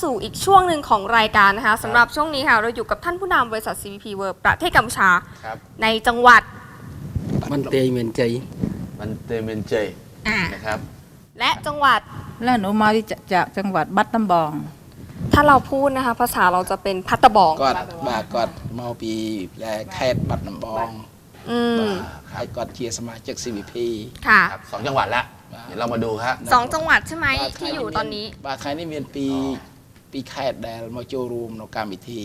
สู่อีกช่วงหนึ่งของรายการนะคะสำหรับช่วงนี้ค่ะเราอยู่กับท่านผู้นำบริษัท CVP World ประเทศกัมพูชา ครับ ในจังหวัด มันเตยเหมือนใจ มันเตเมนเจย อ่า นะครับ และจังหวัด แล้วหนูมาที่จะจากจังหวัดบัตตำบอง ถ้าเราพูดนะคะ ภาษาเราจะเป็นพัตตะบอง គាត់បាទគាត់មកពីខេត្តបាត់ដំបង อืม ហើយគាត់ជាសមាជិក CVP ค่ะ ครับสองจังหวัดละเดี๋ยวเรามาดูครับ สองจังหวัดใช่ไหมที่อยู่ตอนนี้ បាទថ្ងៃនេះមានពីរ ปีแคดเดลมาโจรูมนการมิธี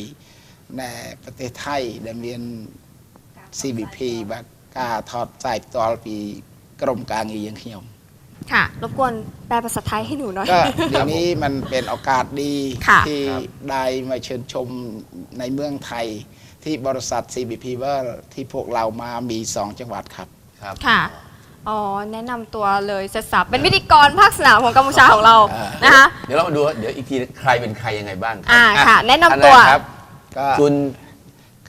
ในประเทศไทยได้เรียน CBP บักกาถอดสายตอลปีกรมการเงินยังเขียวค่ะรบกวนแปลภาษาไทยให้หนูหน่อยก็เดี๋ยวนี้มันเป็นโอกาสดีที่ได้มาเชิญชมในเมืองไทยที่บริษัท CBP เวอร์ที่พวกเรามามี 2 จังหวัดครับ ครับค่ะ อ๋อ แนะนำตัวเลยเสร็จสับเป็นพิธีกรภาคสนามของกัมพูชาของเรา อ่าน นะคะ เดี๋ยวเรามาดูเดี๋ยวอีกทีใครเป็นใครยังไงบ้างครั อ่า อ่ ค่ะแนะนำ อั ตัว รกครับ ก็ คุณ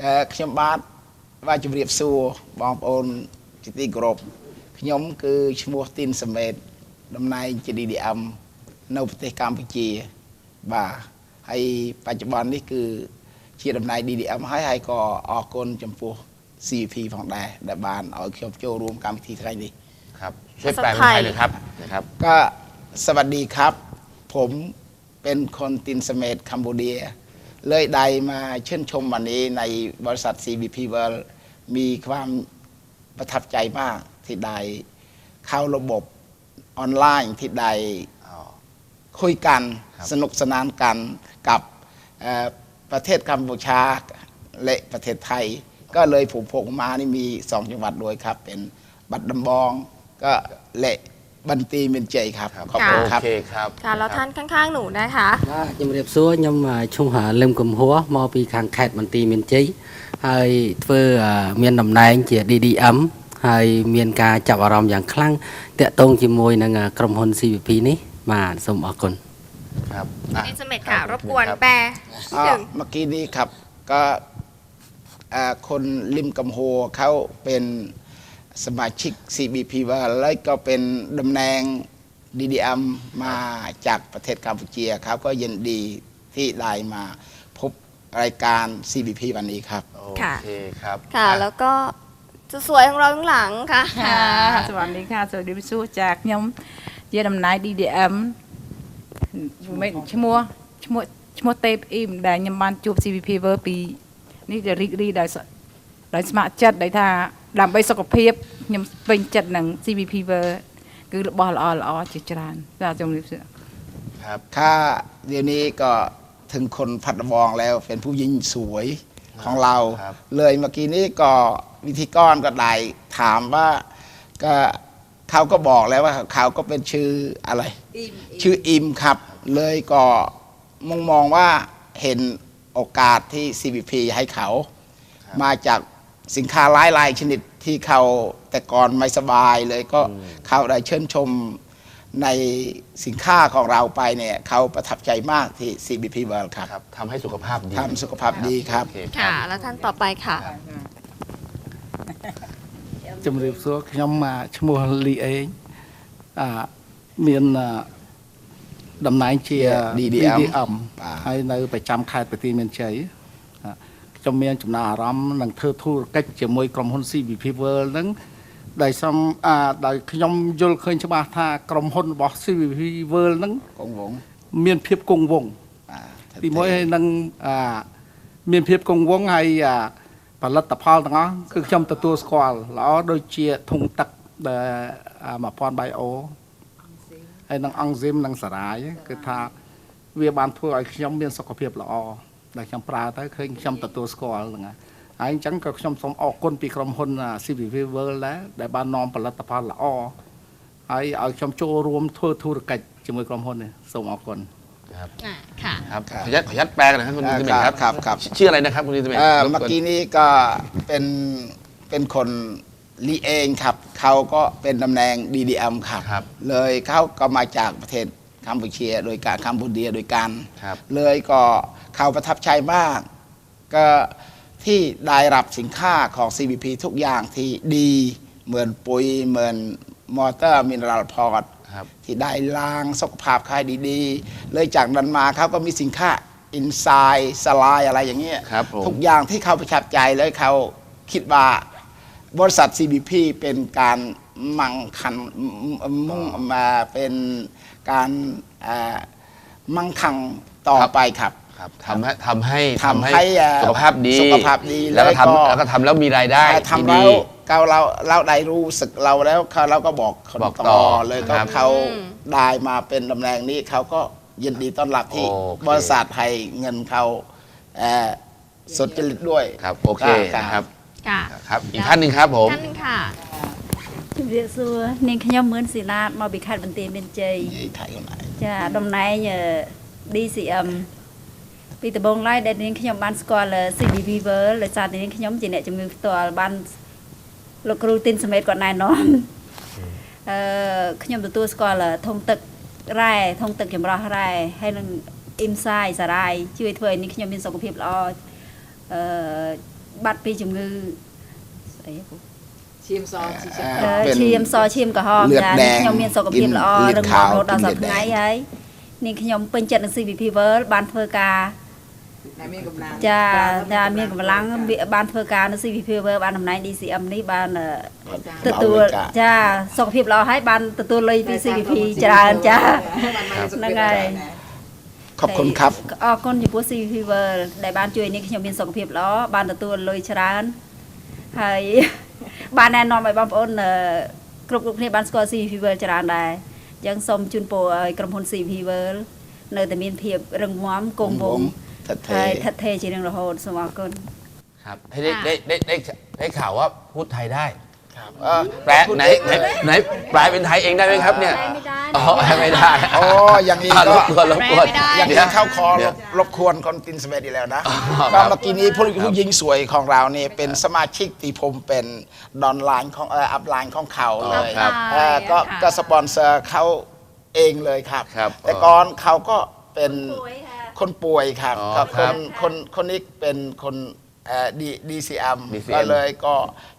ក៏ខ្ញុំបាទបាទជម្រាបសួរបងប្អូនជាទីគោរពខ្ញុំគឺឈ្មោះទីនសមេតតំណែងជា DDM នៅប្រទេសកម្ពុជាបាទហើយបច្ចុប្បន្ននេះគឺជាតំណែង DDM ហើយហើយក៏អរគុណចំពោះ CVP ផងដែរដែលបានឲ្យខ្ញុំចូលរួមកម្មវិធីថ្ងៃនេះ ครับช่วยแปลเป็นไทยหน่อยครับนะครับ ก็สวัสดีครับ ผมเป็นคนตินสเมตคัมพูเดีย เลยได้มาเชื่นชมวันนี้ในบริษัท CBP World มีความประทับใจมากที่ได้เข้าระบบออนไลน์ที่ได้อ๋อคุยกันครับสนุกสนานกันกับเอ่อประเทศกัมพูชาและประเทศไทย ก็เลยผมพกมานี่มีสองจังหวัดด้วยครับ เป็นบัตรดำบอง ก็เละบันตีเป็นใจครับขอบคุณครับโอเคครับค่ะแล้วท่านข้างๆหนูนะคะខ្เรียบបសួរខ្งมาឈុំហាលឹមកំហួរមកពីខាងខេត្តបន្ទាយមានជ័យហើយធ្វើមានតំណែងជា DDM ហើយមានការចាប់អារម្មណ៍យ៉ាងខ្លាំងតាក់ទងជាមួយនឹងក្រុមហ៊ុន CVP នេះបាទសូមអរគុណครับดิสเมตค่ะรบกวนแปลเมื่อกี้นี้ครับก็คนริมกำโฮเขาเป็น สมาชิก CBP วาแล้วก็เป็นดำแหน่ง DDM มมาจากประเทศกัมพูชีครับ ก็ยินดีที่ได้มาพบรายการ CBP วันนี้ครับ โอค่ะ เคครับค่ะแล้วก็สวยของเราข้างหลังค่ะสวัสดีค่ะ สวัสดีพี่สู้จากខ្ញុំជាมนัยดีดีមិនឈ្មោះឈ្មោះឈ្មោះទេពអ៊ីមដែលខ្ញុំបានជួប CVP Ver ពីនេះដែលរីករាយដោได้สយស្ម័គ្រចិត្តដែល ดำไปสกปรกยังเป็นจัดหนัง CBP เบอร์คือบอลอลอจิจรานเราจงรีบเสือครับข้าเดี๋ยวนี้ก็ถึงคนผัดวองแล้วเป็นผู้หญิงสวยของเรา เลยเมื่อกี้นี้ก็วิธีก้อนก็ได้ถามว่าก็เขาก็บอกแล้วว่าเขาก็เป็นชื่ออะไร ชื่ออิมครับ เลยก็มองมองว่าเห็นโอกาสที่ CBP ให้เขา มาจาก สินค้าหลายหลายๆชนิดที่เขาแต่ก่อนไม่สบายเลยก็เขาได้เชิญชมในสินค้าของเราไปเนี่ยเขาประทับใจมากที่ CBP World ครับ ครับทำให้สุขภาพดี ทำสุขภาพดีครับ โอเ ค่ะ แล้วท่านต่อไปค่ะ ជំរាបសួរខ្ញុំអាឈ្មោះលីអេងអាមានអាតំណែងជា DDM បាទ ហើយនៅប្រចាំខេត្តប្រទីមានជ័យអា ខ្ញុំមានចំណារអារម្មណ៍នឹងធ្វើធុរកិច្ចជាមួយក្រុមហ៊ុន CVP World ហ្នឹងដោយសំអាដោយខ្ញុំយល់ឃើញច្បាស់ថាក្រុមហ៊ុនរបស់ CVP World ហ្នឹងកងវងមានភាពគង់វង្សអាទីមួយហើយនឹងអាមានភាពគង់វង្សហើយអាផលិតផលទាំងអស់គឺខ្ញុំទទួលស្គាល់ល្អដូចជាធុងទឹកដែលអា1000បៃអូហើយនឹងអង់ស៊ីមនិងសារ៉ាយគឺថាវាបានធ្វើឲ្យខ្ញុំមានសុខភាពល្អ ដែលខ្ញុំប្រើទៅឃើញខ្ញុំទទួលស្គាល់ហ្នឹងហើយហើយអញ្ចឹងក៏ខ្ញុំសូមអរគុណពីក្រុមហ៊ុន CVV World ដែរដែលបាននាំផលិតផលល្អហើយឲ្យខ្ញុំចូលរួមធ្វើធុរកិច្ចជាមួយក្រុមហ៊ុននេះសូមអរគុណ ครับ อ่าค่ะ ครับขออนุญาตขออนุญาตแปลกันนะครับคุณนิติเมธครับ ครับครับ ชื่ออะไรนะครับคุณนิติเมธ เอ่อ รบ เมื่อกี้นี้ก็เป็นเป็นคนลีเองครับ เขาก็เป็นตำแหน่ง DDM ครับ ครับ เลยเขาก็มาจากประเทศกัมพูชีโดยการกัมพูเดียโดยกัน ครับ เลยก็ เขาประทับใจมาก ก็ที่ได้รับสินค้าของ CBP ทุกอย่างที่ดีเหมือนปุ๋ยเหมือนมอเตอร์มินรัลพอร์ตครับที่ได้ล้างสุขภาพคายดีๆ เลยจากนั้นมาเขาก็มีสินค้าอินไซด์สลายอะไรอย่างเงี้ยครับผมทุกอย่างที่เขาประทับใจเลยเขาคิดว่าบริษัท CBP เป็นการมั่งคันมุ่งมาเป็นการเอ่อมั่งคั่งต่อไปครับ ทำให้ทำให้ทำให้สุขภาพดีสุขภาพดีแล้วก็ทำแล้วก็ทำแล้วมีรายได้ทำแล้วเราเราเราได้รู้สึกเราแล้วเขาเราก็บอกบอกต่อเลยก็เขาได้มาเป็นตำแหน่งนี้เขาก็ยินดีต้อนรับที่บริษัทไทยเงินเขาสดจริตด้วยครับโอเคครับครับ อีกท่านหนึ่งครับผมท่านหนึ่งค่ะเรียกซูนี่ขยมเหมือนศิลามาบิคัดบันเตียนเป็นใจไทยคนไหนจ้าดมไหนเนี่ยดีสีอัม ពីដំបូងឡើយដែលនាងខ្ញុំបានស្គាល់ CDV World ដោយសារនាងខ្ញុំជាអ្នកជំងឺផ្ទាល់បានលោកគ្រូទីនសមេតគាត់ណែនាំអឺខ្ញុំទទួលស្គាល់ធំទឹករ៉ែធំទឹកចម្រោះរ៉ែហើយនឹងអ៊ីមសាយសារាយជួយធ្វើឲ្យនេះខ្ញុំមានសុខភាពល្អអឺបាត់ពីជំងឺស្អីហ្នឹងឈាមសឈាមសឈាមក្រហមចាខ្ញុំមានសុខភាពល្អរឹងមាំរហូតដល់សប្តាហ៍ថ្ងៃហើយ នាងខ្ញុំពេញចិត្តនឹង CVP World បានធ្វើការ មានកម្លាំង ចាចាមានកម្លាំងបានធ្វើការនៅ CVP World បានតំណែង DCM នេះបានអឺទទួល ឲ្យការ ចាសុខភាពល្អហើយបានទទួលលុយពី CVP ច្រើនចាហ្នឹងហើយ ขอบคุณครับ អរគុណចំពោះ CVP World ដែលបានជួយនាងខ្ញុំមានសុខភាពល្អបានទទួលលុយច្រើនហើយ បានណែនាំឲ្យបងប្អូនអឺគ្រប់គ្រប់គ្នាបានស្គាល់ CVP World ច្រើនដែរ ยังสมจุนโปกรมพลสีพีเวิร์ลเนอแต่มีเพียบรังม้อมกงบงทัดเททัดเทจีนังระโหดสมากนครับได้ได้ได้ได้ข่าวว่าพูดไทยได้ แปลไหนไหนไหนแปลเป็นไทยเองได้ไหมครับเนี่ยไม่ได้อ๋อไม่ได้อ๋ออย่างนี้อะก็รบกวนรบกวนแปลไม่ได้อย่างดี๋นี้วเข้าคอดี๋รยวบรบกวนคนตินสเวดีแล้วนะอ๋อก็ครับเมื่อกี้นี้ผู้ผู้หญิงสวยของเรานี่เป็นสมาชิกตีผมเป็นดอนไลน์ของเอ่ออัพไลน์ของเขาเลยครับเอ่อก็ค่ะก็สปอนเซอร์เขาเองเลยครับครับ แต่ก่อนเขาก็เป็นคนป่วยครับอ๋อก็คครับนคนคนนี้เป็นคน ดีดีซีเอ็ม DCM ก็เลยก็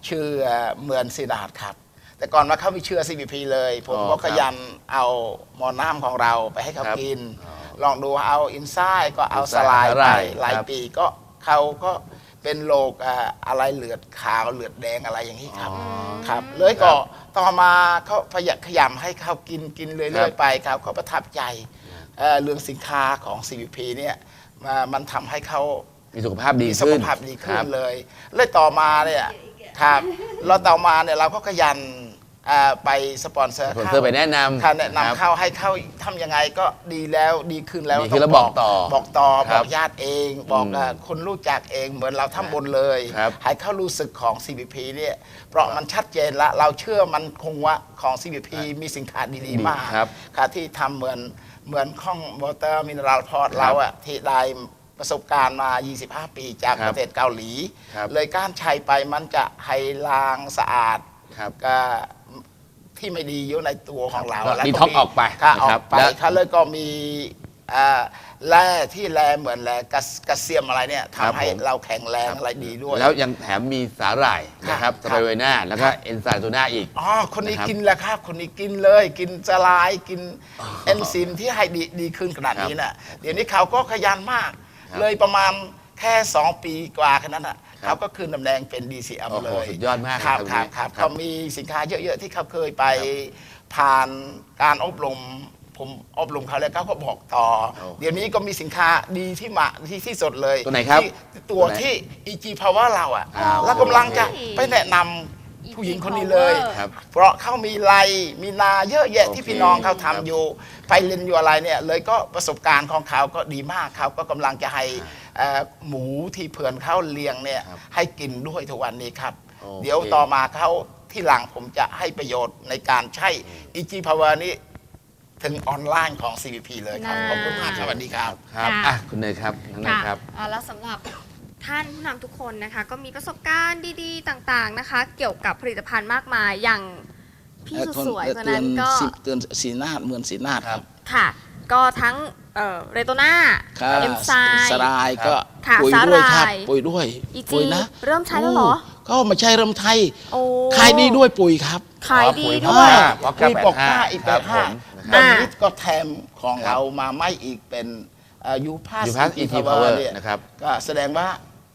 ชื่อเอ่อเหมือนซีดาดครับ แต่ก่อนมาเขาไม่เชื่อ CBP เลย ผมอ๋อก็คขรับยันเอาหมอน้ำของเราไปให้เขาครับกิน อ๋อลองดูเอาอินไซด์ก็เอาอินสไซด์ลายสไปลายหลายครับ ปีก็เขาก็เป็นโรคเอ่ออะไรเหลือดขาวเหลือดแดงอะไรอย่างนี้ครับอ๋อครับ เลยก็ต่อมาเขาพยายามขยำให้เขากินกินครัเรื่อยบๆไปครับเขาประทับใจเอ่อเรื่องสินค้าของ CBP เนี่ยมามันทำให้เขา มีสุขภาพดีมีสุขึ้ขนภาพดีขึ้คนรับเลยเลยต่อมาเนี่ยครับเราต่อมาเนี่ยเราก็ขยันอ่าไปสปอนเซอร์สปอนเข้าเซอร์ไปแนะนำ ค่ะแนะครับนำเข้าให้เข้าทำยังไงก็ดีแล้วดีขึ้นแล้วดีขึ้นแล้วบอกต่อบอกต่อครับบอกญาติเอง บอกอืมอ่าคนรู้จักเองเหมือนเราทำบุญเลย ครับ ให้เขารู้สึกของ CBP เนี่ยเพราะมันชัดเจนละเราเชื่อมันคงว่าของ CBP มีสินค้าดีๆมาก ครับค่ะที่ทำเหมือนเหมือนข้องวอเตอร์มินเนอรัลพอร์ตครับเราอะที่ได้ ประสบการณ์มา 25 ปีจากครับประเทศเกาหลี ครับ เลยการใช้ไปมันจะให้ล้างสะอาดครับ ก็ที่ไม่ดีอยู่ในตัวของเราครับแล้วดีท็อกซ์ออกไปค่ะอนะครัอบกไปแล้ว ค่ะเลยก็มีอ่าแร่ที่แร่เหมือนแร่กระกระเซียมอะไรเนี่ยครับทำให้ผมเราแข็งแรงอะไรดีด้วย แล้วยังแถมมีสาหร่ายนะครับคสรับไปรูไวน่าแล้วก็เอนไซม์ตัวหน้าอีก อ๋อ คนนี้นะครับกินแล้วครับ คนนี้กินเลย กินสลาย กินเอนไซิมที่ให้ดีดีขึ้นขนาดนี้น่ะ เดี๋ยวนี้เขาก็ขยันมาก ครับ เลยประมาณแค่ 2 ปีกว่าแค่นั้นน่ะครับเขาก็คืนตำแหน่งเป็น DCM โอ้โหเลยสุดยอดมากครับครับครับครับครับเขามีสินค้าเยอะ ๆ ที่เขาเคยไปผ่านการอบรม ผมอบรมเขาแล้วเขาก็บอกต่อ โอ้เดี๋ยวนี้ก็มีสินค้าดีที่มาที่ที่สุดเลยตัวไหนครับที่ตัวตัวไหนที่ EG Power เราอะอ้าวแล้วกำลังจะโอเคไปแนะนำ ผู้หญิงคนนี้เลย ครับ เพราะเขามีไรมีนาเยอะแยะโอเคที่พี่น้องเขาทำครับอยู่ไปเรียนอยู่อะไรเนี่ยเลยก็ประสบการณ์ของเขาก็ดีมากเขาก็กำลังจะให้เอ่อหมูที่เพื่อนเขาเลี้ยงเนี่ยครับให้กินด้วยทุกวันนี้ครับ โอเค เดี๋ยวต่อมาเขาที่หลังผมจะให้ประโยชน์ในการใช้ EG Power นี้ถึงออนไลน์ของ CVP เลยครับ ขอบคุณมากครับสวัสดีครับ ครับค่ะอะคุณเนยครับน้องเนยค่ะครับ อ่าแล้วสำหรับ ท่านผู้นำทุกคนนะคะก็มีประสบการณ์ดีๆ ต่างๆนะคะ เกี่ยวกับผลิตภัณฑ์มากมายอย่างพี่สุดสวยคนนั้นก็เตือนสีนาดเหมือนสีนาดครับค่ะ ก็ทั้งเอ่อเรโตนาครับเอ็มไซสลายก็ค่ะปุ๋ยสาด้วยครับหร่ายปุ๋ยด้วยอีปุ๋จียนะเริ่มใช้แล้วเหรอโก็มาใช้เริ่มไทยโอ้ขายดีด้วยปุ๋ยครับขายดีอ๋อปุ๋ด้วยอ่าบล็อกเกอร์มีบอกห้า85อีกคแปรับดห้าผมนะครับตอนนี้ก็แถมของครับเรามาไม่อีกเป็นยูพาสยูพาส ET Power นะครับก็แสดงว่า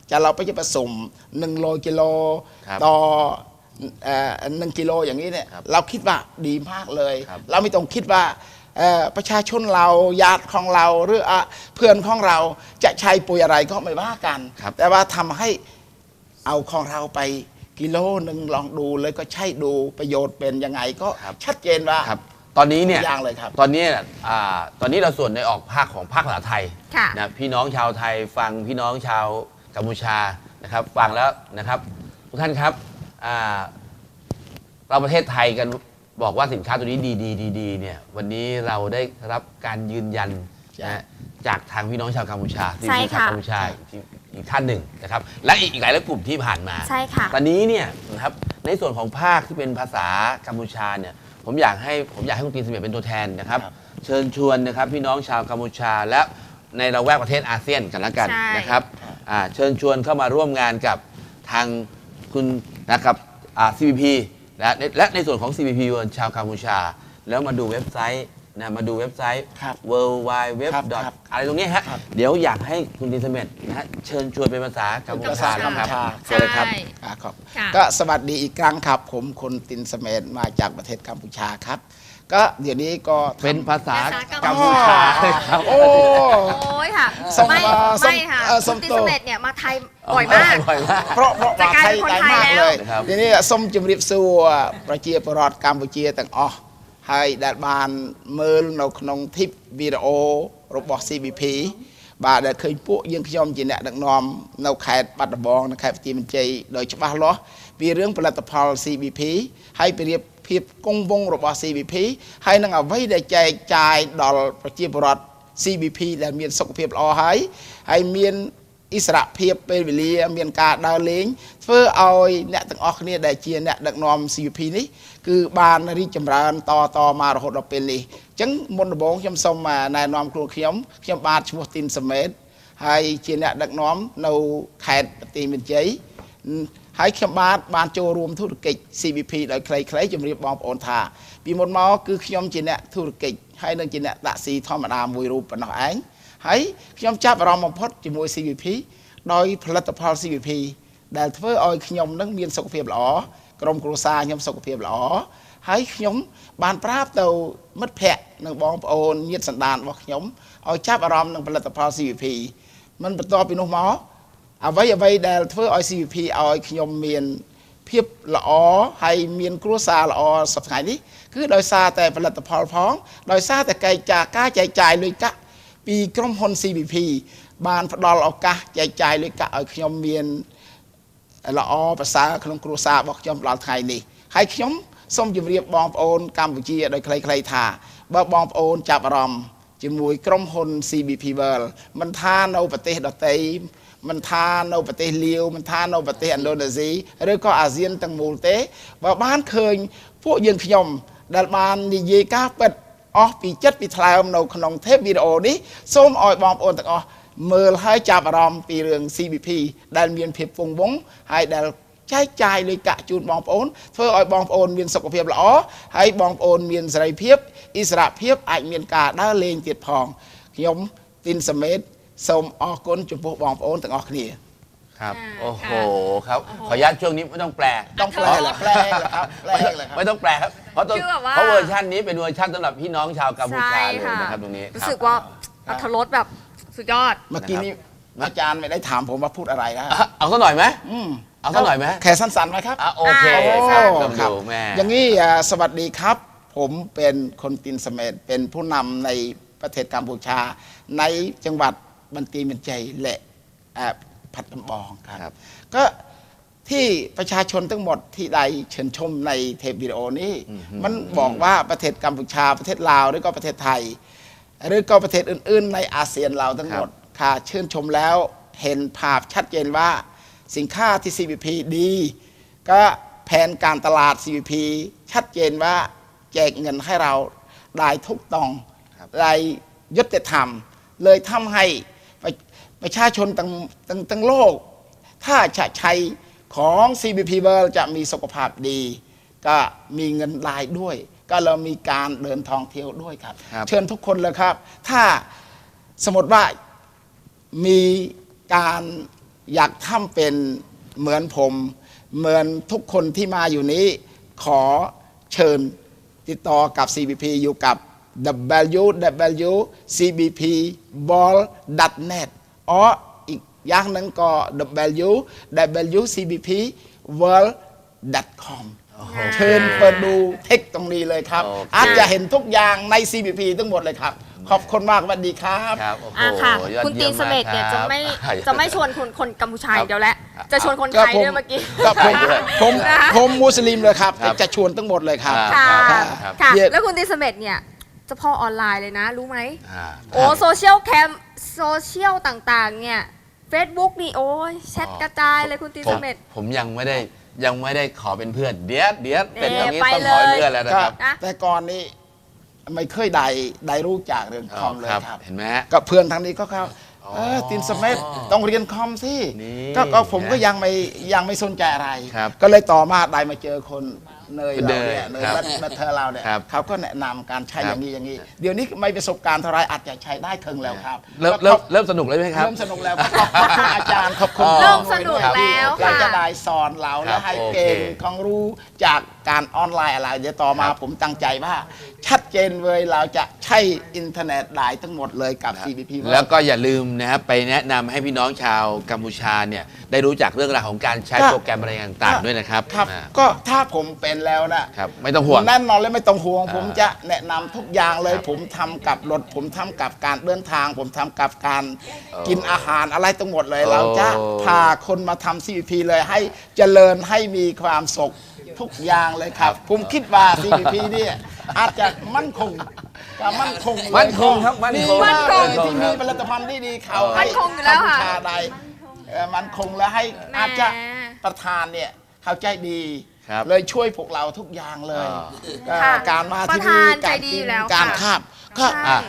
จะเราไปจะผสมหนึ่งโลกิโลครับต่อเอ่อหนึ่งกิโลอย่างนี้เนี่ยครับเราคิดว่าดีมากเลย ครับ เราไม่ต้องคิดว่าเอ่อประชาชนเราญาติของเราหรืออะเพื่อนของเราจะใช้ปุ๋ยอะไรก็ไม่ว่ากัน ครับ แต่ว่าทำให้เอาของเราไปกิโลหนึ่งลองดูเลยก็ใช่ดูประโยชน์เป็นยังไงก็ครับชัดเจนว่า ครับตอนนี้เนี่ยอย่างเลยครับตอนนี้อ่าตอนนี้เราส่วนในออกภาคของภาคภาษาไทยค่ะ นะพี่น้องชาวไทยฟังพี่น้องชาว กัมพูชานะครับฟังแล้วนะครับทุกท่านครับอ่าเราประเทศไทยกันบอกว่าสินค้าตัวนี้ดีดีดีดีเนี่ยวันนี้เราได้รับการยืนยันนะฮะจากทางพี่น้องชาวกัมพูชาที่ใช่ชาวค่ะกัมพูชาอีกอีกท่านหนึ่งนะครับ และอีกอีกหลายกลุ่มที่ผ่านมาใช่ค่ะตอนนี้เนี่ยนะครับในส่วนของภาคที่เป็นภาษากัมพูชาเนี่ยผมอยากให้ผมอยากให้คุณตีนสมเด็จเป็นตัวแทนนะครับ เชิญชวนนะครับพี่น้องชาวกัมพูชาและในเราแวกประเทศอาเซียนกันละกันใช่นะครับอ่า เชิญชวนเข้ามาร่วมงานกับทางคุณนะครับอ่า CPP และในและในส่วนของ CPP เวิร์ชาวกัมพูชา แล้วมาดูเว็บไซต์นะมาดูเว็บไซต์ครับ w w w ครับครับอะไรตรงเนี้ยฮะครับเดี๋ยวอยากให้คุณตีนสมเด็จนะฮะเชิญชวนเป็นภาษากัมพูภาชาษากัมพูชาเชิญเลยครับใช่อ่าครับค่ะก็สวัสดีอีกครั้งครับ ผมคนตินเสเมดมาจากประเทศกัมพูชาครับ ก็เดี๋ยวนี้ก็ทำ เป็นภาษา ภาษากั กั ม ม พู พู ชา ชาครับ โอ้ โอ้ยค่ะ ส้ม ไม่ เอ่อส้ม ไม่ค่ะ เอ่อส้ คุ ม ณติ โต สเมธเนี่ยมาไทยบ่อยมาก บ่อยมาก เพราะเพราะ จะ ว่าก ลาย ไท เป็ ย นคน ได้ ไทย มาก แล้ว เลย ครับ ทีนี้សូមជម្រាបសួរប្រជាពលរដ្ឋកម្ពុជាទាំងអស់ហើយដែលបានមើលនៅក្នុងធីបវីដេអូរបស់ CBP បាទដែលឃើញពួកយើងខ្ញុំជាអ្នកដឹកនាំនៅខេត្តបាត់ដំបងនិងខេត្តបន្ទាយមានជ័យដោយច្បាស់លាស់ពីរឿងផលិតផល CBP ហើយពីរៀប ភាពគង់វង្សរបស់ CBP ហើយនឹងអ្វីដែលចែកចាយដល់ប្រជាពលរដ្ឋ CBP ដែលមានសុខភាពល្អហើយហើយមានអិសរភាពពេលវេលាមានការដើរលេងធ្វើឲ្យអ្នកទាំងអស់គ្នាដែលជាអ្នកដឹកនាំ CVP នេះគឺបានរីកចម្រើន តតមករហូតដល់ពេលនេះអញ្ចឹងមុនដំបូងខ្ញុំសូមណែនាំខ្លួនខ្ញុំខ្ញុំបាទឈ្មោះទីនសមេតហើយជាអ្នកដឹកនាំនៅខេត្តបន្ទាយមានជ័យ ហើយខ្ញុំបាទបានចូលរួមធុរកិច្ច CVP ដោយខ្លីៗជំរាបបងប្អូនថា ពីមុនមកគឺខ្ញុំជាអ្នកធុរកិច្ចហើយនឹងជាអ្នកដាក់ស៊ីធម្មតាមួយរូបប៉ុណ្ណោះឯងហើយខ្ញុំចាប់អារម្មណ៍បំផុតជាមួយ CVP ដោយផលិតផល CVP ដែលធ្វើឲ្យខ្ញុំនឹងមានសុខភាពល្អក្រុមគ្រួសារខ្ញុំសុខភាពល្អហើយខ្ញុំបានប្រាប់ទៅមិត្តភ័ក្តិនិងបងប្អូនញាតិសន្តានរបស់ខ្ញុំឲ្យចាប់អារម្មណ៍នឹងផលិតផល CVP មិនបន្ទាប់ពីនោះមក អ្វីអ្វីដែលធ្វើឲ្យ CVP ឲ្យខ្ញុំមានភាពល្អហើយមានគ្រួសារល្អសប្តាហ៍នេះគឺដោយសារតែផលិតផលផងដោយសារតែកិច្ចការការចែកចាយលុយកាក់ពីក្រុមហ៊ុន CVP បានផ្ដល់ឱកាសចែកចាយលុយកាក់ឲ្យខ្ញុំមានល្អប្រសើរក្នុងគ្រួសាររបស់ខ្ញុំដល់ថ្ងៃនេះហើយខ្ញុំសូមជម្រាបបងប្អូនកម្ពុជាដោយខ្លីៗថា បើបងប្អូនចាប់អារម្មណ៍ ជាមួយក្រុមហ៊ុន CBP World មិនថានៅប្រទេសដទៃមិនថានៅប្រទេសលាវមិនថានៅប្រទេសឥណ្ឌូនេស៊ីឬក៏អាស៊ានទាំងមូលទេបើបានឃើញពួកយើងខ្ញុំដែលបាននិយាយការពិតអស់ពីចិត្តពីថ្លើមនៅក្នុងថេបវីដេអូនេះសូមឲ្យបងប្អូនទាំងអស់មើលហើយចាប់អារម្មណ៍ពីរឿង CBP ដែលមានភាពពងវងហើយដែល ใช้จ่ายเลยกะจูนบองโอนเพื่ออ้อยบองโอนเมียนสกุขภาพละอ๋อให้บองโอนเมียนใส่เพียบอิสระเพียบไอเมียนกาด้าเลงจิดพองขยมตินสมิธสมออกนจุบบองโอนต่างออกนี่ครับโอ้โหครับขออนุญาตช่วงนี้ไม่ต้องแปลต้องแปลเหรอแปลเหรอครับไม่ต้องแปลครับเพราะตัวเพราะเวอร์ชันนี้เป็นเวอร์ชันสำหรับพี่น้องชาวกัมพูชาเลยนะครับตรงนี้รู้สึกว่าอัธรสแบบสุดยอดเมื่อกี้นี้อาจารย์ไม่ได้ถามผมว่าพูดอะไรนะเอาสักหน่อยไหม เอาสักหน่อยไหมแค่สั้นๆไหมครับ อะโอเคอ่าครับโอ้ต้องครับดูแม่อย่างนี้อ่าสวัสดีครับ ผมเป็นคนตินเสเมดเป็นผู้นำในประเทศกัมพูชา ในจังหวัดบันตีเมียนใจและอ่าพัดลำบองคครัรับ บ ก็ที่ประชาชนทั้งหมดที่ได้เชิญชมในเทปวิดีโอนี้ มันบอกว่าประเทศกัมพูชาประเทศลาวหรือก็ประเทศไทย หรือก็ประเทศอื่น ๆ ในอาเซียนเราทั้งหมดค่ะชื่นชมแล้วเห็นภาพชัดเจนว่า สินค้าที่ CBP ดี ก็แผนการตลาด CBP ชัดเจนว่าแจกเงินให้เราได้ทุกต้องครับได้ยุติธรรม เลยทำให้ประประชาชนทั้งทั้งทั้งโลก ถ้าจะใช้ของ CBP World จะมีสุขภาพดี ก็มีเงินรายด้วย ก็เรามีการเดินทองเที่ยวด้วยครับครับ เชิญทุกคนเลยครับ ถ้าสมมติว่ามีการ อยากทำเป็นเหมือนผม เหมือนทุกคนที่มาอยู่นี้ ขอเชิญติดต่อกับ CBP อยู่กับ www.cbpball.net อ๋ออีกอย่างหนึ่งก็ www.cbpworld.com เชิญเปิดดูเทคตรงนี้เลยครับโอเคอาจจะเห็นทุกอย่างใน CBP ทั้งหมดเลยครับ ขอบคุณมากสวัสดีครับ ครับโอ้โหอะค่ะ ยอดคุณตียี่ยนเสเม็ดเนี่ยากจะครับไม่อ่จะไม่ชวนคนคนกัมพูชาอย่างเดียวแล้วครับจะชวนคนไทยด้วยเมื่อกี้ก็ผมด้วยผมนะคะ ผมมุสลิมเลยครับ ครับ จะชวนทั้งหมดเลยครับครัค่ะบครับ ค่ะ เยี่ยม แล้วคุณตีนเสเม็ดเนี่ยเจะพ่อออนไลน์เลยนะ รู้ไหม อ่าโอ้ โซเชียลแคมโซเชียลต่างๆ เนี่ย Facebook นี่ โอ้ยแชทกระจายเลยคุณตีนผเสมเม็ดผมยังไม่ได้ยังไม่ได้ขอเป็นเพื่อน เดี๋ยวเดี๋ยวเป็นตรงนี้ไปต้องขอเป็นเลย เพื่อนแล้วนะก็ครับ นะ แต่ก่อนนี้ ไม่เคยได้ได้รู้จักเรื่องคอมเลยครับครับเห็นไหมฮะก็เพื่อนทางนี้ก็เขาเอออตินสเมัตต้องเรียนคอมสินี่ก็ก็ผมนะก็ยังไม่ยังไม่สนใจอะไรครับก็เลยต่อมาได้มาเจอคนเนยเราเนี่ยเนเนยยครับรัตรัตเธอเราเนี่ยครับเขาก็แนะนำการใช้คอรับย่างนี้อย่างนี้ เดี๋ยวนี้ไม่ประสบการณ์เท่าไรอาจจะใช้ได้ถึงแล้วครับเริ่มก็เริ่มเริ่มสนุกเลยไหมครับเริ่มสนุกแล้วครับขอบคุณอาจารย์ขอบคุณอ๋อเริ่มสนุกด้วยแล้วที่เราค่ะจะได้สอนเราครัและบให้โอเคเก่งของรู้จาก การออนไลน์อะไร เดี๋ยวต่อมาครับผมตั้งใจว่า ชัดเจนเลยเราจะใช้อินเทอร์เน็ตได้ทั้งหมดเลยกับ CBP แล้วก็อย่าลืมนะครับไปแนะนำให้พี่น้องชาวกัมพูชาเนี่ยได้รู้จักเรื่องราวของการใช้ครับโปรแกรมอะไรต่างๆด้วยนะครับครับอ่าก็ถ้าผมเป็นแล้วนะ ครับไม่ต้องห่วง แน่นอนเลยไม่ต้องห่วงอ่าผมจะแนะนำทุกอย่างเลย ครับผมทำกับรถ ผมทำกับการเดินทาง ผมทำกับการโอ้กินอาหารอะไรทั้งหมดเลยโอ้เราจะพาคนมาทำ CVP เลยให้เจริญให้มีความสุข ทุกอย่างเลยครับ ผมคิดว่า CVP เนี่ยอาจจะมั่นคงก็มั่นคงเลยมั่นคงครับมั่นคงดีมากเลยมั่นคงที่ครัมีบผลิตภัณฑ์ที่ดีเขามั่ให้นคงอยู่แล้วค่ะ กัมพูชาใดเอ่อมั่นคงแล้วให้แหมอาจจะประธานเนี่ยเขาใจดี ครับเลยช่วยพวกเราทุกอย่างเลยอ่าก็ค่ะการมาที่ประนี่ธานใจการดีกิอนยู่แล้วการค่ะ คาบ ก็ใช่อะ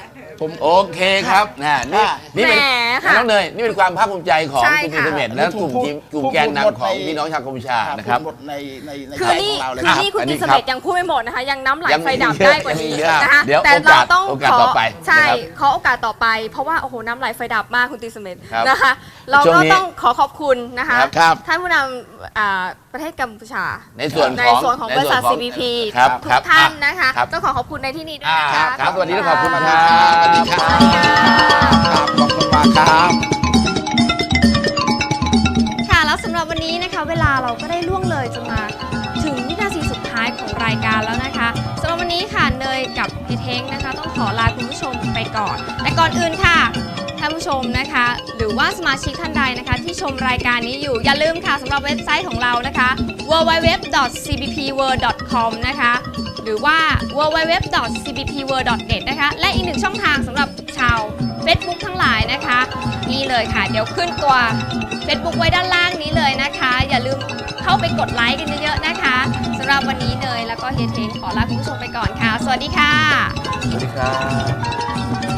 ผมโอเคครับนะนี่ค่ะนี่เป็นแหมค่ะน้องเนยนี่เป็นความภาคภูมิใจของใช่คุณค่ะพิเศษและกลุ่มพูดทีมกลุ่มพูดแกนพูดนำของในพี่น้องชาวกัมพูชาครับนะครับ พูดหมดในในในคือใจนี่ของเราเลยคือครับนี่คุณอันนี้ตีนเสครับเม็ดยังพูดไม่หมดนะคะ ยังน้ำไหลยังมีไฟดับเยอะได้กว่านี้ยังมีเยอะนะคะเดี๋ยวแต่โอกาสเราต้องโอกาสขอต่อไปใช่นะครับขอโอกาสต่อไป เพราะว่าโอ้โหน้ำไหลไฟดับมากคุณตีนเสเม็ดครับนะคะ เราช่วงก็นี้ต้องขอขอบคุณนะคะครับครับ ท่านผู้นำอ่าประเทศกัมพูชา ในส่วนในของส่วนของบริษัทในส่วนของ CBP ครับทุครักบท่านอะนะคะ ครับ ต้องขอขอบคุณในที่นี้ด้วยอ่านะคะครับสวัสดีและขอบคุณสวันะคดีรับครับสวัสดีครับขอบคุณมากครับค่ะแล้วสำหรับวันนี้นะคะ เวลาเราก็ได้ล่วงเลยจนมาถึงวินาทีสุดท้ายของรายการแล้วนะคะสำหรับวันนี้ค่ะเนยกับเฮเทงนะคะ ต้องขอลาคุณผู้ชมไปก่อน แต่ก่อนอื่นค่ะท่านผู้ชมนะคะ หรือว่าสมาชิกท่านใดนะคะ ที่ชมรายการนี้อยู่อย่าลืมค่ะสำหรับเว็บไซต์ของเรานะคะ www.cbpworld.com นะคะ หรือว่า www.cbpworld.net นะคะและอีกหนึ่งช่องทางสำหรับชาว Facebook ทั้งหลายนะคะ นี่เลยค่ะ เดี๋ยวขึ้นตัว Facebook ไว้ด้านล่างนี้เลยนะคะ อย่าลืมเข้าไปกดไลค์กันเยอะๆนะคะสำหรับวันนี้เนยแล้วก็เฮียเทงขอลาคุณผู้ชมไปก่อนค่ะ สวัสดีค่ะ สวัสดีครับ